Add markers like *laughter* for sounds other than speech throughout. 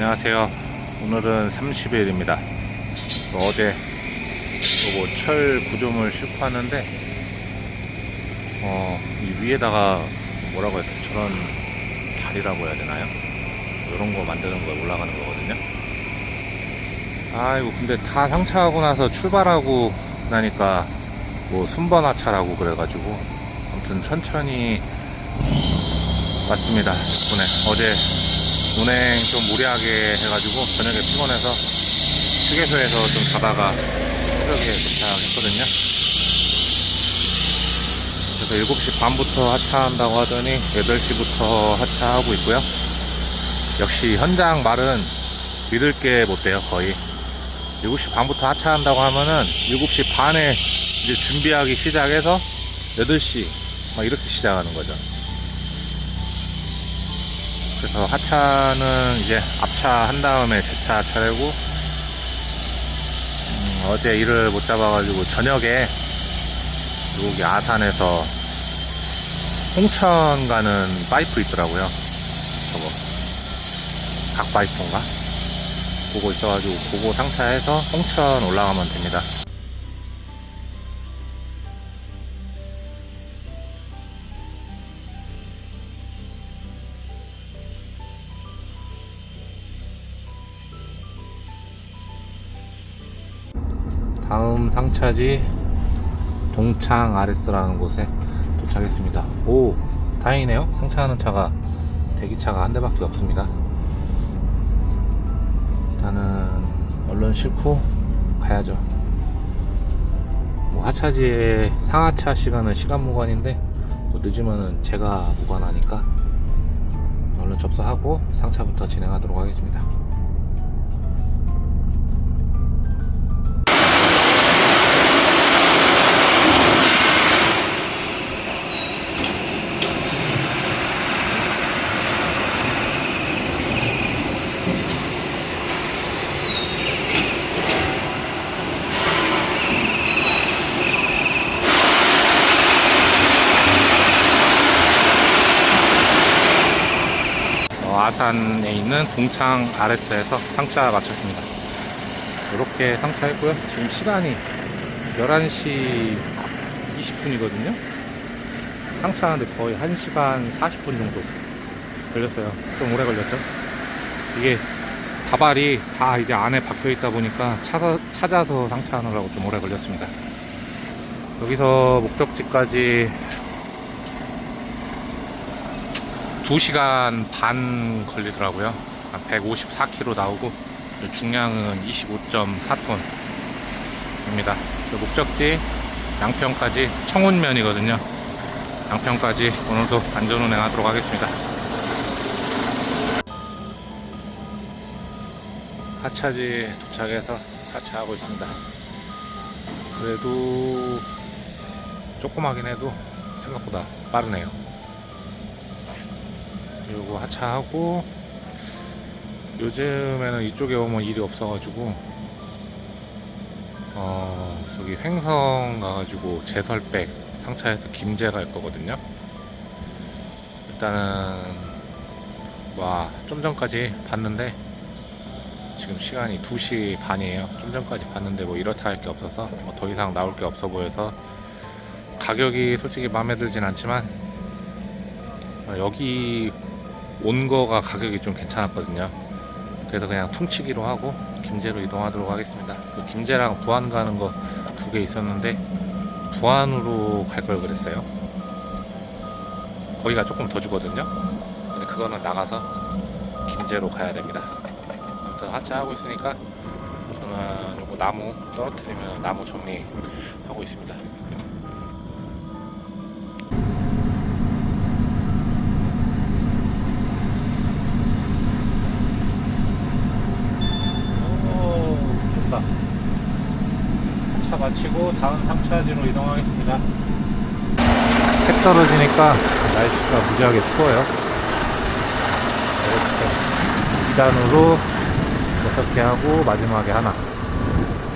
안녕하세요. 오늘은 30일입니다. 어제 요거 철 구조물 싣고 왔는데 어, 이 위에다가 뭐라고 해야 돼? 저런 다리라고 해야 되나요? 이런 거 만드는 거에 올라가는 거거든요. 아이고 근데 다 상차하고 나서 출발하고 나니까 뭐 순번하차라고 그래가지고 아무튼 천천히 왔습니다. 덕분에 어제 운행 좀 무리하게 해가지고 저녁에 피곤해서 휴게소에서 좀 자다가 새벽에 도착했거든요. 그래서 7시 반부터 하차한다고 하더니 8시부터 하차하고 있고요. 역시 현장 말은 믿을 게 못 돼요, 거의. 7시 반부터 하차한다고 하면은 7시 반에 이제 준비하기 시작해서 8시 막 이렇게 시작하는 거죠. 그래서 하차는 이제 앞차 한 다음에 제 차 차례고 음, 어제 일을 못 잡아가지고 저녁에 여기 아산에서 홍천 가는 파이프 있더라고요. 저거 각 파이프인가? 그거 있어가지고 그거 상차해서 홍천 올라가면 됩니다. 상차지 동창 RS라는 곳에 도착했습니다. 오, 다행이네요. 상차하는 차가 대기차가 한 대밖에 없습니다. 일단은 얼른 싣고 가야죠. 뭐 하차지의 상하차 시간은 시간 무관인데 또 늦으면은 제가 무관하니까 얼른 접수하고 상차부터 진행하도록 하겠습니다. 어, 아산에 있는 동창 RS에서 상차 마쳤습니다. 이렇게 상차했고요. 지금 시간이 11시 20분이거든요. 상차하는데 거의 1시간 40분 정도 걸렸어요. 좀 오래 걸렸죠. 이게 가발이 다 이제 안에 박혀 있다 보니까 찾아, 찾아서 상차하느라고 좀 오래 걸렸습니다. 여기서 목적지까지 2시간 반 걸리더라고요. 한 154km 나오고 중량은 25.4톤 입니다. 목적지 양평까지 청운면이거든요. 양평까지 오늘도 안전 운행하도록 하겠습니다. 하차지 도착해서 하차하고 있습니다. 그래도 조그마긴 해도 생각보다 빠르네요. 그리고 하차하고 요즘에는 이쪽에 오면 일이 없어가지고 어 저기 횡성 가가지고 제설백 상차해서 김제 갈 거거든요. 일단은 와 좀 전까지 봤는데 지금 시간이 2시 반이에요. 좀 전까지 봤는데 뭐 이렇다 할 게 없어서 뭐 더 이상 나올 게 없어 보여서 가격이 솔직히 마음에 들진 않지만 어, 여기 온 거가 가격이 좀 괜찮았거든요. 그래서 그냥 퉁치기로 하고 김제로 이동하도록 하겠습니다. 그 김제랑 부안 가는 거 두 개 있었는데 부안으로 갈 걸 그랬어요. 거기가 조금 더 주거든요. 근데 그거는 나가서 김제로 가야 됩니다. 아무튼 하차하고 있으니까 저는 요거 나무 떨어뜨리면 나무 정리하고 있습니다. 마치고 다음 상차지로 이동하겠습니다. 해 떨어지니까 날씨가 무지하게 추워요. 이렇게 2단으로 6개 하고 마지막에 하나.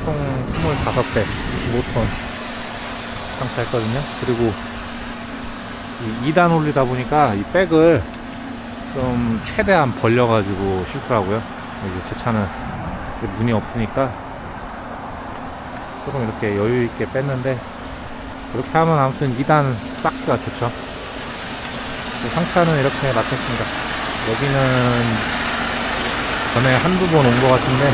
총 25배, 25톤 상차했거든요. 그리고 이 2단 올리다 보니까 이 백을 좀 최대한 벌려가지고 싣더라고요. 이제 제 차는 문이 없으니까 조금 이렇게 여유 있게 뺐는데 이렇게 하면 아무튼 2단 쌓기가 좋죠. 상차는 이렇게 맡겼습니다. 여기는 전에 한두 번 온 것 같은데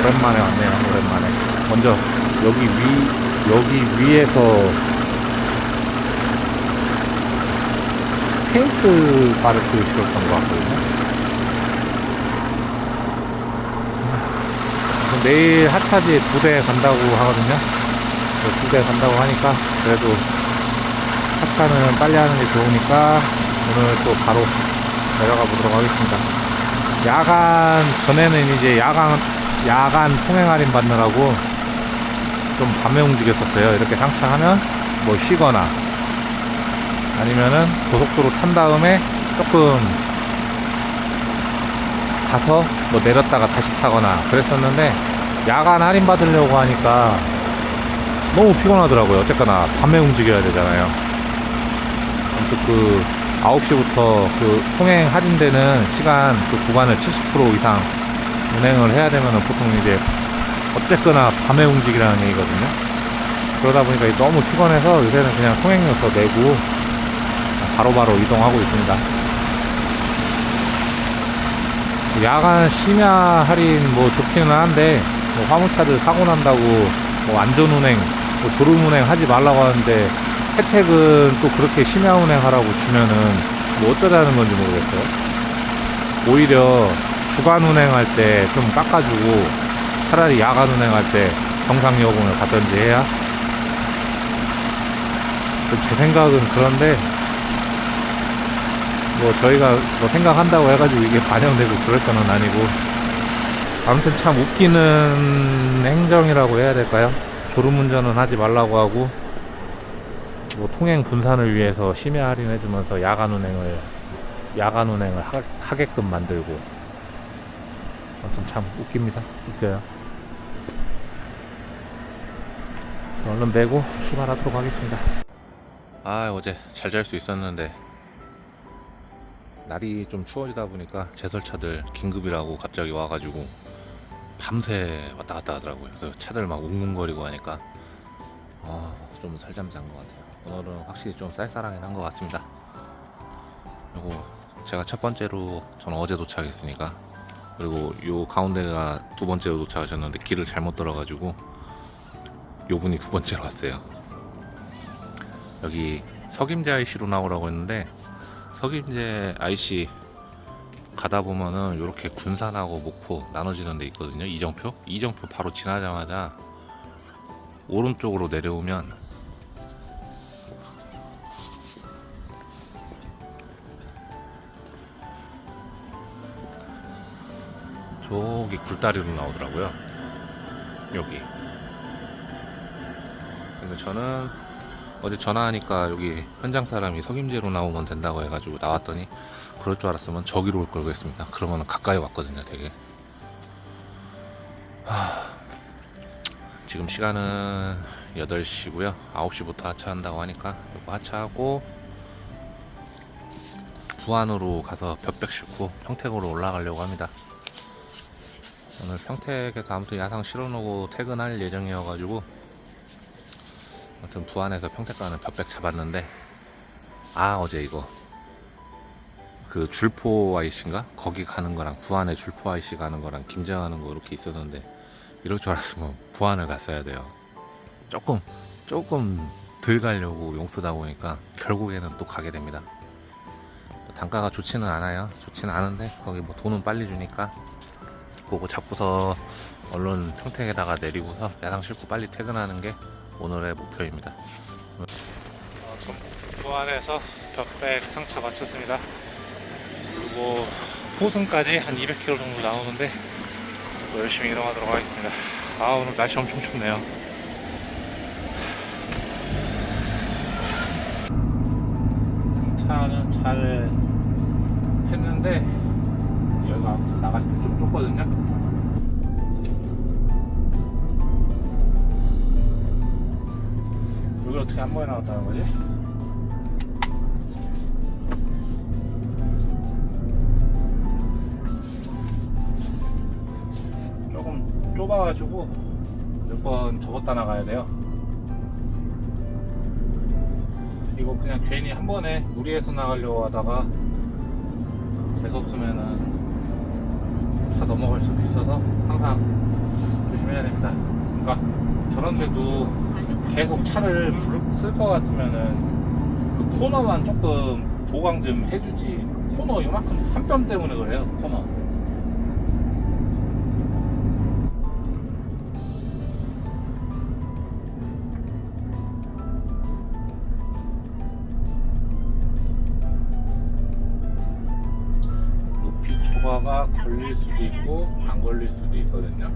오랜만에 왔네요. 오랜만에. 먼저 여기 위 여기 위에서 페인트 바르트 씌웠던 것 같거든요. 내일 하차지 두대 간다고 하거든요. 두대 간다고 하니까 그래도 하차는 빨리 하는 게 좋으니까 오늘 또 바로 내려가 보도록 하겠습니다. 야간 전에는 이제 야간 야간 통행 할인 받느라고 좀 밤에 움직였었어요. 이렇게 상차하면 뭐 쉬거나 아니면은 고속도로 탄 다음에 조금 가서 뭐 내렸다가 다시 타거나 그랬었는데 야간 할인 받으려고 하니까 너무 피곤하더라고요. 어쨌거나 밤에 움직여야 되잖아요. 아무튼 그 9시부터 그 통행 할인되는 시간 그 구간을 70% 이상 운행을 해야 되면은 보통 이제 어쨌거나 밤에 움직이라는 얘기거든요. 그러다 보니까 너무 피곤해서 요새는 그냥 통행료 더 내고 바로 바로 이동하고 있습니다. 야간 심야 할인 뭐 좋기는 한데 뭐 화물차들 사고 난다고 뭐 안전 운행, 뭐 졸음 운행 하지 말라고 하는데 혜택은 또 그렇게 심야 운행하라고 주면은 뭐 어쩌자는 건지 모르겠어요. 오히려 주간 운행할 때 좀 깎아주고 차라리 야간 운행할 때 정상 요금을 받던지 해야 제 생각은 그런데 뭐 저희가 뭐 생각한다고 해가지고 이게 반영되고 그럴 거는 아니고 아무튼 참 웃기는 행정이라고 해야 될까요? 졸음운전은 하지 말라고 하고 뭐 통행 분산을 위해서 심야 할인해주면서 야간 운행을 야간 운행을 하, 하게끔 만들고 아무튼 참 웃깁니다. 웃겨요. 얼른 내고 출발하도록 하겠습니다. 아 어제 잘 잘 수 있었는데 날이 좀 추워지다 보니까 제설차들 긴급이라고 갑자기 와가지고 밤새 왔다 갔다 하더라고요. 그래서 차들 막 웅웅거리고 하니까 아, 좀 살잠 잔 것 같아요. 오늘은 확실히 좀 쌀쌀하긴 한 것 같습니다. 그리고 제가 첫 번째로 저는 어제 도착했으니까 그리고 요 가운데가 두 번째로 도착하셨는데 길을 잘못 들어가지고 요 분이 두 번째로 왔어요. 여기 석임제 IC로 나오라고 했는데 석임제 IC 가다 보면은 이렇게 군산하고 목포 나눠지는 데 있거든요. 이정표 이정표 바로 지나자마자 오른쪽으로 내려오면 저기 굴다리로 나오더라고요. 여기. 근데 저는 어제 전화하니까 여기 현장 사람이 석임제로 나오면 된다고 해가지고 나왔더니 그럴 줄 알았으면 저기로 올 걸 그랬습니다. 그러면 가까이 왔거든요, 되게. 하... 지금 시간은 8시고요. 9시부터 하차한다고 하니까 이거 하차하고 부안으로 가서 벽벽 싣고 평택으로 올라가려고 합니다. 오늘 평택에서 아무튼 야상 실어놓고 퇴근할 예정이어가지고 아무튼 부안에서 평택 가는 벽백 잡았는데 아 어제 이거. 그 줄포 IC인가? 거기 가는 거랑 부안에 줄포 IC 가는 거랑 김장 하는 거 이렇게 있었는데 이럴 줄 알았으면 부안을 갔어야 돼요. 조금 조금 덜 가려고 용 쓰다 보니까 결국에는 또 가게 됩니다. 단가가 좋지는 않아요. 좋지는 않은데 거기 뭐 돈은 빨리 주니까 그거 잡고서 얼른 평택에다가 내리고서 야상 싣고 빨리 퇴근하는 게 오늘의 목표입니다. 부안에서 벽백 상차 마쳤습니다. 그리고 포승까지 한 200km 정도 나오는데 또 열심히 이동하도록 하겠습니다. 아 오늘 날씨 엄청 춥네요. 차는 잘 했는데 여기가 나가실 때좀 좁거든요. 여기 어떻게 한 번에 나왔다는 거지? 좁아가지고 몇 번 접었다 나가야 돼요. 이거 그냥 괜히 한 번에 무리해서 나가려고 하다가 재수 없으면은 차 넘어갈 수도 있어서 항상 조심해야 됩니다. 그러니까 저런 데도 계속 차를 쓸 것 같으면은 그 코너만 조금 보강 좀 해주지. 그 코너 이만큼 한 뼘 때문에 그래요 코너. 높이 초과가 걸릴 수도 있고 안 걸릴 수도 있거든요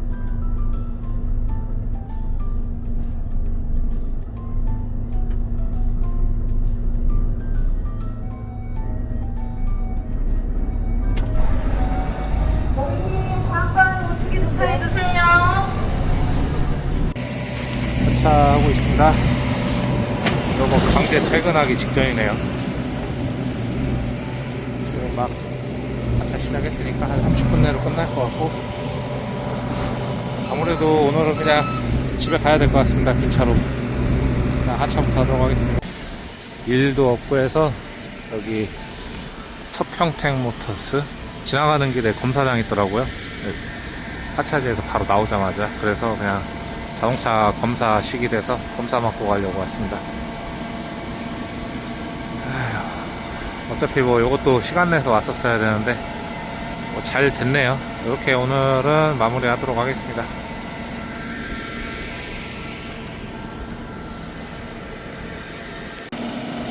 강제 퇴근하기 직전이네요. 지금 막 하차 시작했으니까 한 30분 내로 끝날 것 같고 아무래도 오늘은 그냥 집에 가야 될 것 같습니다. 긴 차로. 그냥 하차부터 하도록 하겠습니다. 일도 없고 해서 여기 서평택 모터스 지나가는 길에 검사장 있더라고요. 네, 하차지에서 바로 나오자마자 그래서 그냥 자동차 검사 시기 돼서 검사 받고 가려고 왔습니다. 아휴, 어차피 뭐 이것도 시간 내서 왔었어야 되는데 뭐 잘 됐네요. 이렇게 오늘은 마무리 하도록 하겠습니다.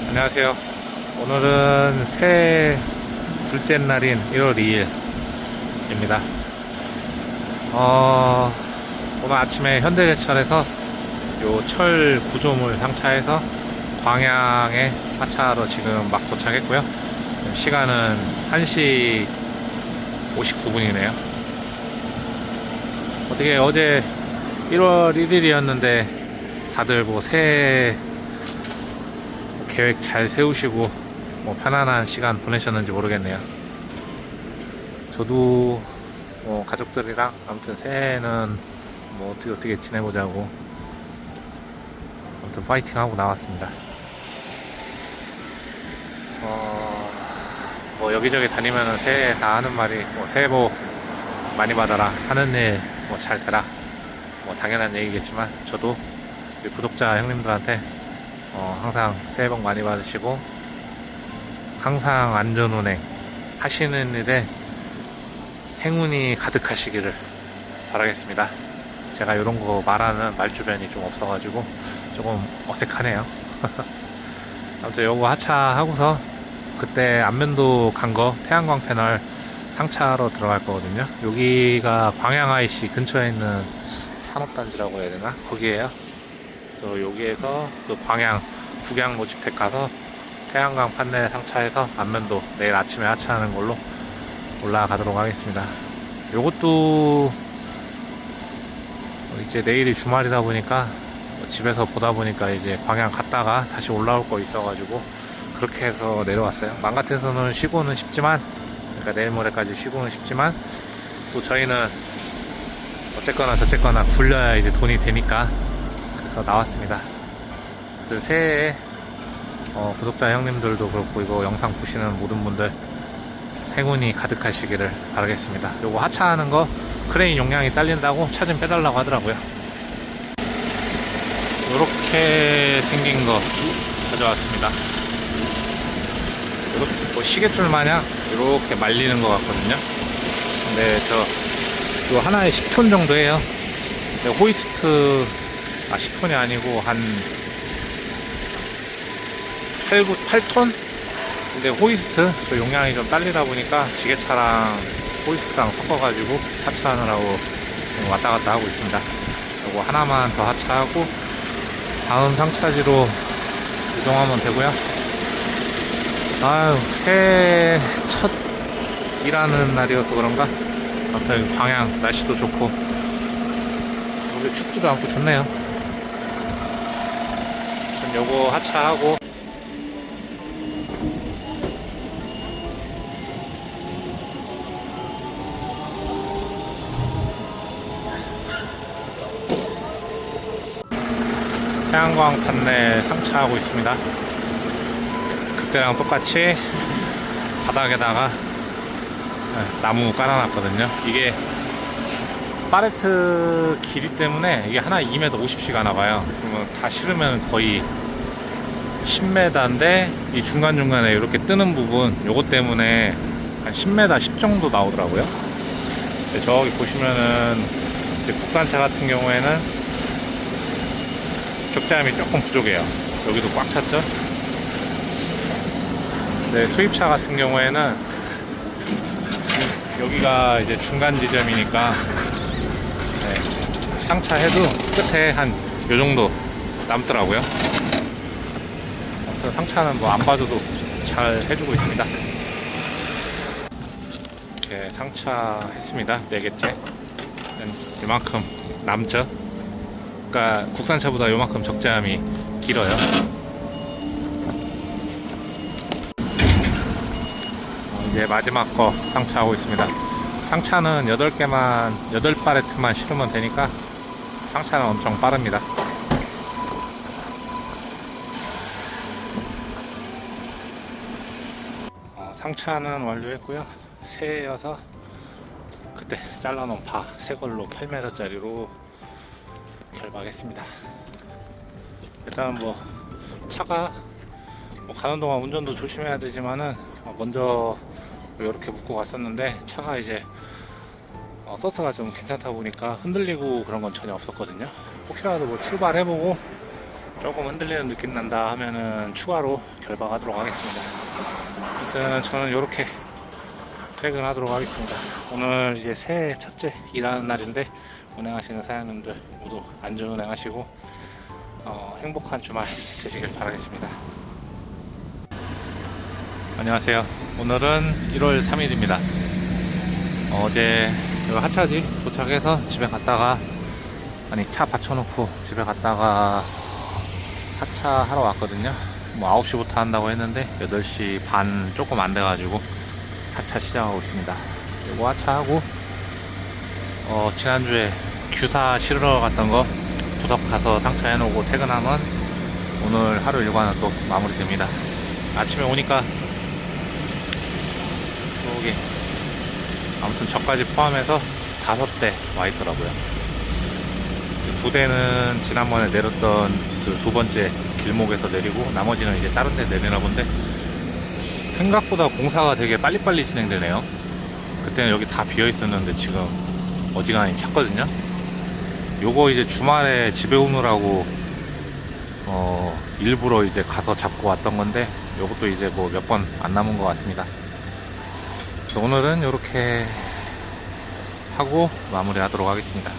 안녕하세요. 오늘은 새해 둘째 날인 1월 2일입니다. 어, 오늘 아침에 현대제철에서 요 철 구조물 상차해서 광양에 하차하러 지금 막 도착했고요. 시간은 1시 59분이네요. 어떻게 어제 1월 1일이었는데 다들 뭐 새해 계획 잘 세우시고 뭐 편안한 시간 보내셨는지 모르겠네요. 저도 뭐 가족들이랑 아무튼 새해는 뭐 어떻게 어떻게 지내보자고 아무튼 파이팅 하고 나왔습니다. 어, 뭐 여기저기 다니면은 새해 다 하는 말이 뭐 새해 복 많이 받아라 하는 일 뭐 잘 되라 뭐 당연한 얘기겠지만 저도 우리 구독자 형님들한테 어, 항상 새해 복 많이 받으시고 항상 안전운행 하시는 일에 행운이 가득하시기를 바라겠습니다. 제가 이런 거 말하는 말주변이 좀 없어가지고 조금 어색하네요. *laughs* 아무튼 요거 하차하고서 그때 안면도 간 거 태양광 패널 상차로 들어갈 거거든요. 여기가 광양 IC 근처에 있는 산업단지라고 해야 되나? 거기에요. 그래서 여기에서 그 광양 북양 모주택 가서 태양광 판넬 상차해서 안면도 내일 아침에 하차하는 걸로 올라가도록 하겠습니다. 요것도 이제 내일이 주말이다 보니까 뭐 집에서 보다 보니까 이제 광양 갔다가 다시 올라올 거 있어가지고 그렇게 해서 내려왔어요. 맘 같아서는 쉬고는 싶지만, 그러니까 내일 모레까지 쉬고는 싶지만, 또 저희는 어쨌거나 저쨌거나 굴려야 이제 돈이 되니까 그래서 나왔습니다. 또 새해에 어, 구독자 형님들도 그렇고 이거 영상 보시는 모든 분들 행운이 가득하시기를 바라겠습니다. 요거 하차하는 거 크레인 용량이 딸린다고 차 좀 빼달라고 하더라고요. 이렇게 생긴 거 가져왔습니다. 요렇게 뭐 시계줄 마냥 이렇게 말리는 것 같거든요. 근데 저 이거 하나에 10톤 정도 해요. 근데 호이스트 아 10톤이 아니고 한 8, 9, 8톤? 근데 호이스트 저 용량이 좀 딸리다 보니까 지게차랑 호이스트랑 섞어가지고 하차하느라고 왔다 갔다 하고 있습니다. 요거 하나만 더 하차하고 다음 상차지로 이동하면 되고요. 아유 새해 첫 일하는 날이어서 그런가 아무튼 광양 날씨도 좋고 여기 춥지도 않고 좋네요. 전 요거 하차하고 태양광 판넬 상차하고 있습니다. 그때랑 똑같이 바닥에다가 네, 나무 깔아놨거든요. 이게 파레트 길이 때문에 이게 하나 2m 50씩 나가요. 그러면 다 실으면 거의 10m인데 이 중간중간에 이렇게 뜨는 부분 요것 때문에 한 10m 10 정도 나오더라고요. 저기 보시면은 국산차 같은 경우에는 적재함이 조금 부족해요. 여기도 꽉 찼죠? 네, 수입차 같은 경우에는 여기가 이제 중간 지점이니까 네, 상차 해도 끝에 한 요 정도 남더라고요. 상차는 뭐 안 봐줘도 잘 해주고 있습니다. 이렇게 상차 했습니다. 4개째. 이만큼 남죠. 그러니까 국산차보다 요만큼 적재함이 길어요. 어, 이제 마지막 거 상차하고 있습니다. 상차는 8개만, 8바레트만 실으면 되니까 상차는 엄청 빠릅니다. 어, 상차는 완료했고요. 새여서 그때 잘라놓은 파 새 걸로 8m짜리로 결박했습니다. 일단 뭐 차가 뭐 가는 동안 운전도 조심해야 되지만은 어, 먼저 이렇게 묶고 갔었는데 차가 이제 어, 서스가 좀 괜찮다 보니까 흔들리고 그런 건 전혀 없었거든요. 혹시라도 뭐 출발해보고 조금 흔들리는 느낌 난다 하면은 추가로 결박하도록 하겠습니다. 아무튼 저는 이렇게 퇴근하도록 하겠습니다. 오늘 이제 새해 첫째 일하는 날인데 운행하시는 사장님들 모두 안전 운행하시고 어, 행복한 주말 되시길 바라겠습니다. 안녕하세요. 오늘은 1월 3일입니다. 어제 여기 하차지 도착해서 집에 갔다가 아니 차 받쳐놓고 집에 갔다가 하차하러 왔거든요. 뭐 9시부터 한다고 했는데 8시 반 조금 안 돼가지고 하차 시작하고 있습니다. 요거 하차하고 어, 지난주에 규사 실으러 갔던 거 부석 가서 상차해 놓고 퇴근하면 오늘 하루 일과는 또 마무리됩니다. 아침에 오니까 여기 아무튼 저까지 포함해서 다섯 대 와 있더라고요. 두 대는 지난번에 내렸던 그 두 번째 길목에서 내리고 나머지는 이제 다른 데 내리나 본데 생각보다 공사가 되게 빨리빨리 진행되네요. 그때는 여기 다 비어 있었는데 지금 어지간히 찼거든요. 요거 이제 주말에 집에 오느라고 어 일부러 이제 가서 잡고 왔던 건데 요것도 이제 뭐 몇 번 안 남은 것 같습니다. 오늘은 이렇게 하고 마무리 하도록 하겠습니다.